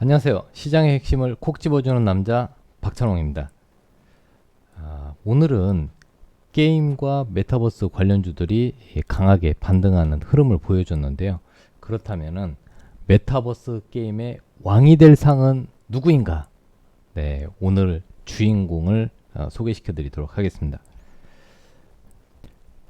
안녕하세요. 시장의 핵심을 콕 집어주는 남자 박찬홍입니다. 아, 오늘은 게임과 메타버스 관련주들이 강하게 반등하는 흐름을 보여줬는데요. 그렇다면은 메타버스 게임의 왕이 될 상은 누구인가? 네, 오늘 주인공을 어, 소개시켜 드리도록 하겠습니다.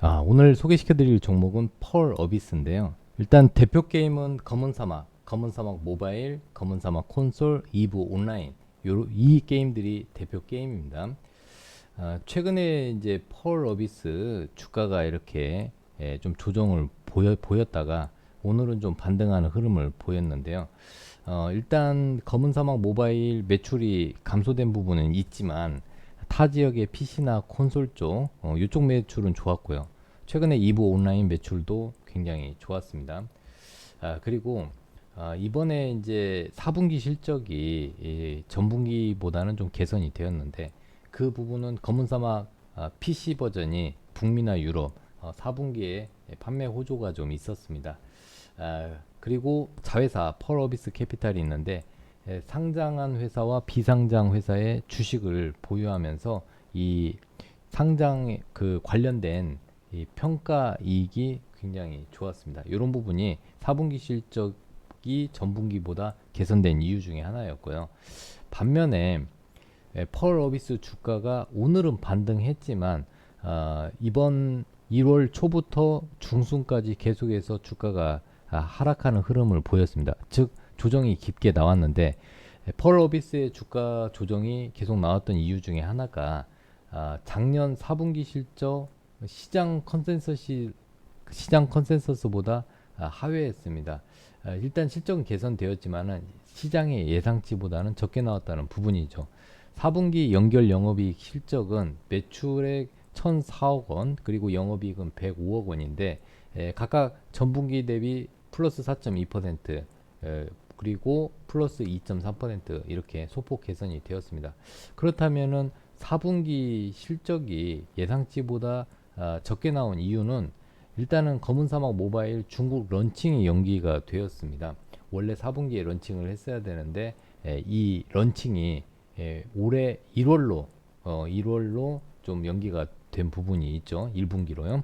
아, 오늘 소개시켜 드릴 종목은 펄 어비스인데요. 일단 대표 게임은 검은 사막, 검은 사막 모바일, 검은 사막 콘솔, 2부 온라인 요, 이 게임들이 대표 게임입니다. 아, 최근에 이제 펄 어비스 주가가 이렇게 예, 좀 조정을 보여, 보였다가 오늘은 좀 반등하는 흐름을 보였는데요. 어, 일단 검은 사막 모바일 매출이 감소된 부분은 있지만 타 지역의 PC나 콘솔 쪽 어, 이쪽 매출은 좋았고요. 최근에 2부 온라인 매출도 굉장히 좋았습니다. 아, 그리고 아, 이번에 이제 4분기 실적이 이 전분기보다는 좀 개선이 되었는데 그 부분은 검은 사막 아, PC 버전이 북미나 유럽 어, 4분기에 판매 호조가 좀 있었습니다. 아, 그리고 자회사 펄어비스 캐피탈이 있는데 에, 상장한 회사와 비상장 회사의 주식을 보유하면서 이 상장 그 관련된 이 평가 이익이 굉장히 좋았습니다. 이런 부분이 4분기 실적 이 전분기보다 개선된 이유 중에 하나였고요. 반면에 에, 펄 어비스 주가가 오늘은 반등했지만 어, 이번 1월 초부터 중순까지 계속해서 주가가 아, 하락하는 흐름을 보였습니다. 즉 조정이 깊게 나왔는데 에, 펄 어비스의 주가 조정이 계속 나왔던 이유 중에 하나가 아, 작년 4분기 실적 시장 컨센서시 시장 컨센서스보다 아, 하회했습니다. 아, 일단 실적은 개선되었지만은 시장의 예상치보다는 적게 나왔다는 부분이죠. 4분기 연결 영업이익 실적은 매출액 1,004억 원 그리고 영업이익은 105억 원인데 에, 각각 전분기 대비 플러스 4.2% 에, 그리고 플러스 2.3% 이렇게 소폭 개선이 되었습니다. 그렇다면은 4분기 실적이 예상치보다 아, 적게 나온 이유는 일단은 검은 사막 모바일 중국 런칭이 연기가 되었습니다. 원래 4분기에 런칭을 했어야 되는데 에, 이 런칭이 에, 올해 1월로 어, 1월로 좀 연기가 된 부분이 있죠. 1분기로요.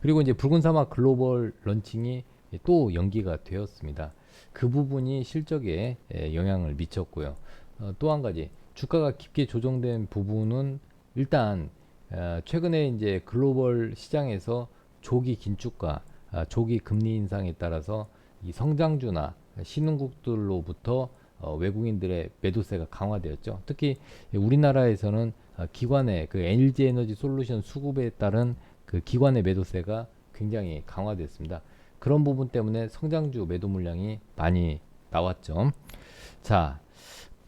그리고 이제 붉은 사막 글로벌 런칭이 또 연기가 되었습니다. 그 부분이 실적에 에, 영향을 미쳤고요. 어, 또 한 가지 주가가 깊게 조정된 부분은 일단 어, 최근에 이제 글로벌 시장에서 조기 긴축과 아, 조기 금리 인상에 따라서 이 성장주나 신흥국들로부터 어, 외국인들의 매도세가 강화되었죠. 특히 우리나라에서는 어, 기관의 그 LG 에너지 솔루션 수급에 따른 그 기관의 매도세가 굉장히 강화됐습니다. 그런 부분 때문에 성장주 매도 물량이 많이 나왔죠. 자,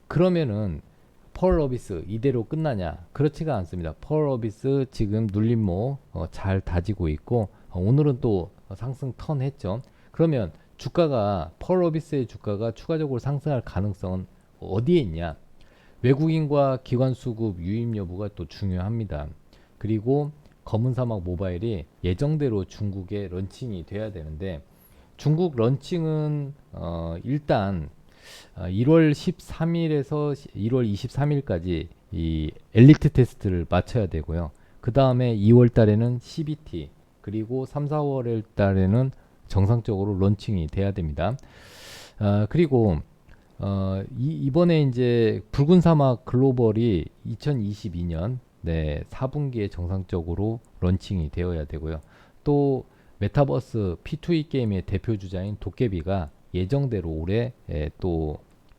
그러면은 펄 어비스 이대로 끝나냐? 그렇지가 않습니다. 펄 어비스 지금 눌림목 어, 잘 다지고 있고 어, 오늘은 또 상승 턴 했죠. 그러면 주가가 펄 어비스의 주가가 추가적으로 상승할 가능성은 어디에 있냐? 외국인과 기관 수급 유입 여부가 또 중요합니다. 그리고 검은 사막 모바일이 예정대로 중국에 런칭이 돼야 되는데 중국 런칭은 어 일단 어 1월 13일에서 1월 23일까지 이 엘리트 테스트를 마쳐야 되고요. 그 다음에 2월 달에는 CBT 그리고 3, 4월 달에는 정상적으로 런칭이 돼야 됩니다. 어, 그리고 어, 이, 번에 이제 붉은 사막 글로벌이 2022년 네, 4분기에 정상적으로 런칭이 되어야 되고요. 또 메타버스 P2E 게임의 대표 주자인 도깨비가 예정대로 올해 에, 또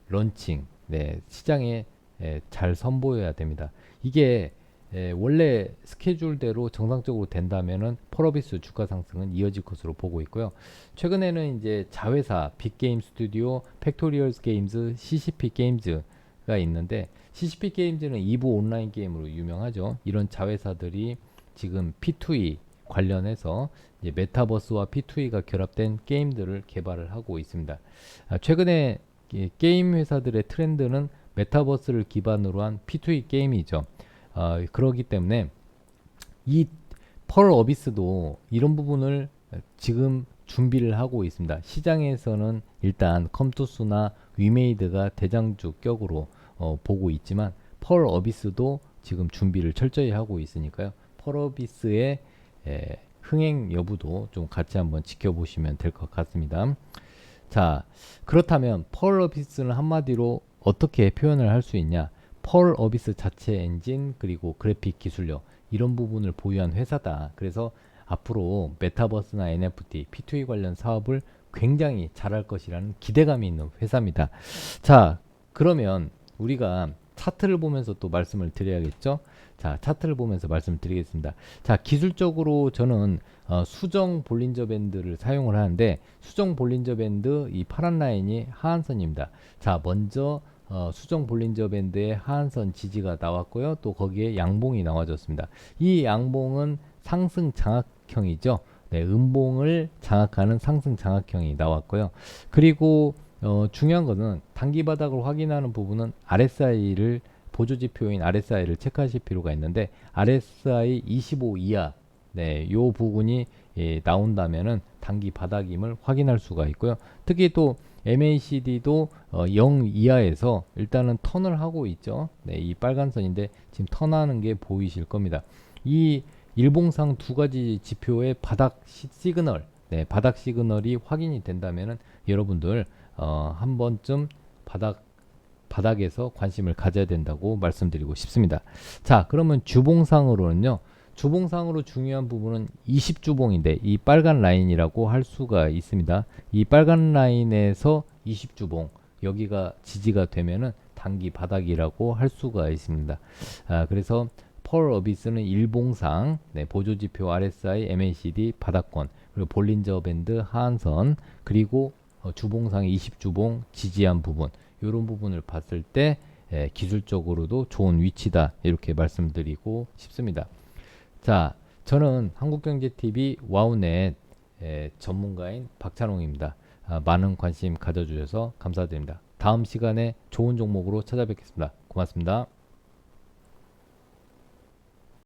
런칭 네, 시장에 에, 잘 선보여야 됩니다. 이게 에, 원래 스케줄대로 정상적으로 된다면은 펄어비스 주가 상승은 이어질 것으로 보고 있고요. 최근에는 이제 자회사 빅게임 스튜디오, 팩토리얼스 게임즈, CCP 게임즈가 있는데 CCP 게임즈는 2부 온라인 게임으로 유명하죠. 이런 자회사들이 지금 P2E 관련해서 메타버스와 P2E가 결합된 게임들을 개발을 하고 있습니다. 아, 최근에 게임 회사들의 트렌드는 메타버스를 기반으로 한 P2E 게임이죠. 어, 그러기 때문에 이 펄 어비스도 이런 부분을 지금 준비를 하고 있습니다. 시장에서는 일단 컴투스나 위메이드가 대장주 격으로 어, 보고 있지만 펄 어비스도 지금 준비를 철저히 하고 있으니까요. 펄 어비스의 에, 흥행 여부도 좀 같이 한번 지켜보시면 될 것 같습니다. 자, 그렇다면 펄 어비스는 한마디로 어떻게 표현을 할 수 있냐? 펄 어비스 자체 엔진 그리고 그래픽 기술력 이런 부분을 보유한 회사다. 그래서 앞으로 메타버스나 NFT, P2E 관련 사업을 굉장히 잘할 것이라는 기대감이 있는 회사입니다. 자, 그러면 우리가 차트를 보면서 또 말씀을 드려야겠죠? 자, 차트를 보면서 말씀을 드리겠습니다. 자, 기술적으로 저는 어, 수정 볼린저 밴드를 사용을 하는데 수정 볼린저 밴드 이 파란 라인이 하한선입니다. 자, 먼저 어, 수정 볼린저 밴드의 하한선 지지가 나왔고요. 또 거기에 양봉이 나와줬습니다. 이 양봉은 상승 장악형이죠. 네, 음봉을 장악하는 상승 장악형이 나왔고요. 그리고 어, 중요한 것은 단기 바닥을 확인하는 부분은 RSI를 보조 지표인 RSI를 체크하실 필요가 있는데 RSI 25 이하 네, 요 부분이 예, 나온다면은 단기 바닥임을 확인할 수가 있고요. 특히 또 MACD도 어, 0 이하에서 일단은 턴을 하고 있죠. 네, 이 빨간 선인데 지금 턴하는 게 보이실 겁니다. 이 일봉상 두 가지 지표의 바닥 시, 시그널, 네, 바닥 시그널이 확인이 된다면은 여러분들 어, 한 번쯤 바닥 바닥에서 관심을 가져야 된다고 말씀드리고 싶습니다. 자, 그러면 주봉상으로는요. 주봉상으로 중요한 부분은 20주봉인데 이 빨간 라인이라고 할 수가 있습니다. 이 빨간 라인에서 20주봉 여기가 지지가 되면은 단기 바닥이라고 할 수가 있습니다. 아, 그래서 펄 어비스는 일봉상 네, 보조지표 RSI, MACD 바닥권 그리고 볼린저 밴드 하한선 그리고 어, 주봉상의 20주봉 지지한 부분 이런 부분을 봤을 때 예, 기술적으로도 좋은 위치다 이렇게 말씀드리고 싶습니다. 자, 저는 한국경제TV 와우넷 예, 전문가인 박찬홍입니다. 아, 많은 관심 가져주셔서 감사드립니다. 다음 시간에 좋은 종목으로 찾아뵙겠습니다. 고맙습니다.